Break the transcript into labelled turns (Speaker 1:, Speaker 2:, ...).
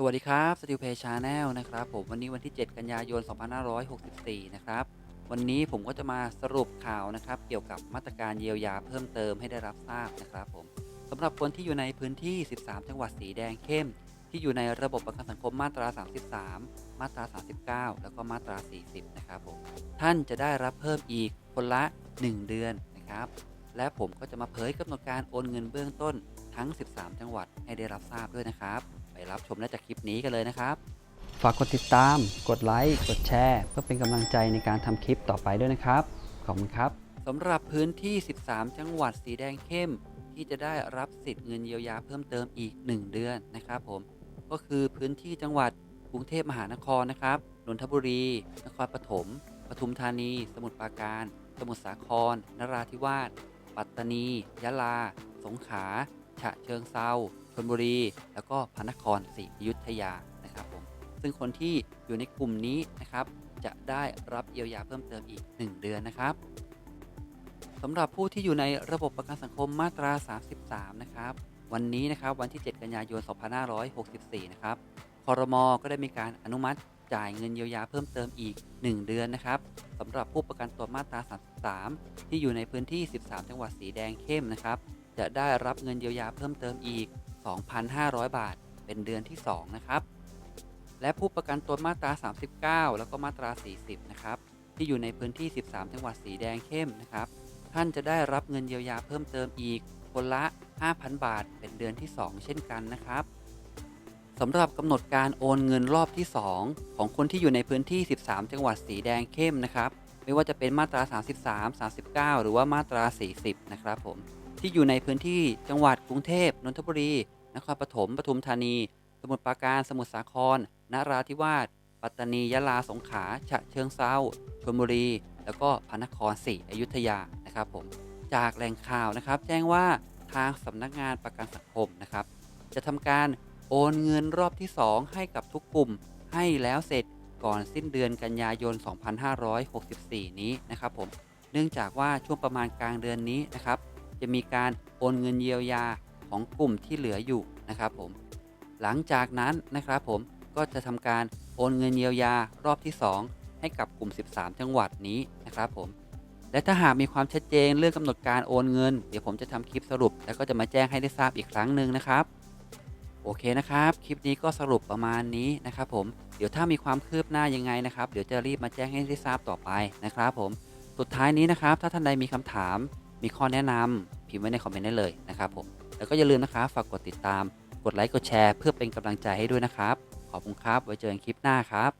Speaker 1: สวัสดีครับสติวเพย์ชาแนลนะครับผมวันนี้วันที่ 7 กันยายน 2564 นะครับ วันนี้ผมก็จะมาสรุปข่าวนะครับ เกี่ยวกับมาตรการเยียวยาเพิ่มเติมให้ได้รับทราบนะครับผมสำหรับคนที่อยู่ในพื้นที่ 13 จังหวัดสีแดงเข้ม ที่อยู่ในระบบประกันสังคมมาตรา 33 มาตรา 39 แล้วก็มาตรา 40 นะครับผมท่านจะได้รับเพิ่มอีกคนละ 1 เดือนนะครับ และผมก็จะมาเผยกำหนดการโอนเงินเบื้องต้นทั้ง 13 จังหวัดให้ได้รับทราบด้วยนะครับ รับชมได้จากคลิปนี้กันเลยนะครับ
Speaker 2: ฝากกดติดตาม กดไลค์ กดแชร์ เพื่อเป็นกำลังใจในการทำคลิปต่อไปด้วยนะครับ ขอบคุณครับ
Speaker 1: สำหรับพื้นที่ 13 จังหวัดสีแดงเข้ม ที่จะได้รับสิทธิ์เงินเยียวยาเพิ่มเติมอีก 1 เดือนนะครับผมก็คือพื้นที่จังหวัดกรุงเทพมหานครนะครับนนทบุรี นครปฐมปทุมธานี สมุทรปราการ สมุทรสาคร นราธิวาส ปัตตานี ยะลา สงขลา ฉะเชิงเซาชลบุรี แล้วก็พระนครศรีอยุธยานะครับผมซึ่งคนที่อยู่ในกลุ่มนี้นะครับ จะได้รับเยียวยาเพิ่มเติมอีก 1 เดือนนะครับสำหรับผู้ที่อยู่ในระบบประกันสังคมมาตรา 33 นะครับ วันนี้นะครับวันที่ 7 กันยายน 2564 นะครับคอรมอก็ได้มีการอนุมัติจ่ายเงินเยียวยาเพิ่มเติมอีก 1 เดือนนะครับสำหรับผู้ประกันตัวมาตรา 33 ที่อยู่ในพื้นที่ 13 จังหวัดสีแดงเข้มนะครับ จะได้รับเงินเยียวยาเพิ่มเติมอีก 2,500 บาท เป็นเดือนที่ 2 นะครับ และผู้ประกันตัวมาตรา 39 แล้วก็มาตรา 40 นะครับ ที่อยู่ในพื้นที่ 13 จังหวัดสีแดงเข้มนะครับ ท่านจะได้รับเงินเยียวยาเพิ่มเติมอีก คนละ 5,000 บาท เป็นเดือนที่ 2 เช่นกันนะครับสำหรับกำหนดการโอนเงินรอบที่ 2 ของคนที่อยู่ในพื้นที่ 13 จังหวัดสีแดงเข้มนะครับ ไม่ว่าจะเป็นมาตรา 33 39 หรือว่ามาตรา 40 นะครับผม ที่อยู่ในพื้นที่จังหวัดกรุงเทพนนทบุรี นครปฐมปทุมธานี สมุทรปราการสมุทรสาครนราธิวาสปัตตานียะลาสงขลาฉะเชิงเซาชลบุรี แล้วก็พระนครศรีอยุธยานะครับผมจากแหล่งข่าวนะครับ แจ้งว่าทางสำนักงานประกันสังคมนะครับ จะทำการโอนเงินรอบที่ 2 ให้กับทุกกลุ่มให้แล้วเสร็จก่อนสิ้นเดือนกันยายน 2564 นี้นะครับผม เนื่องจากว่าช่วงประมาณกลางเดือนนี้นะครับ จะมีการโอนเงินเยียวยาของกลุ่มที่เหลืออยู่นะครับผม หลังจากนั้นนะครับผมก็จะทำการโอนเงินเยียวยารอบที่ 2 ให้กับกลุ่ม 13 จังหวัดนี้นะครับผม และถ้าหากมีความชัดเจนเรื่องกำหนดการโอนเงิน เดี๋ยวผมจะทำคลิปสรุป แล้วก็จะมาแจ้งให้ได้ทราบอีกครั้งหนึ่งนะครับ โอเคนะครับ คลิปนี้ก็สรุปประมาณนี้นะครับผม เดี๋ยวถ้ามีความคืบหน้ายังไงนะครับ เดี๋ยวจะรีบมาแจ้งให้ได้ทราบต่อไปนะครับผม สุดท้ายนี้นะครับ ถ้าท่านใดมีคำถาม มีข้อแนะนำพิมพ์ไว้ในคอมเมนต์ได้เลยนะครับผม แล้วก็อย่าลืมนะครับฝากกดติดตาม กดไลค์ กดแชร์ เพื่อเป็นกำลังใจให้ด้วยนะครับ ขอบคุณครับ ไว้เจอกันคลิปหน้าครับ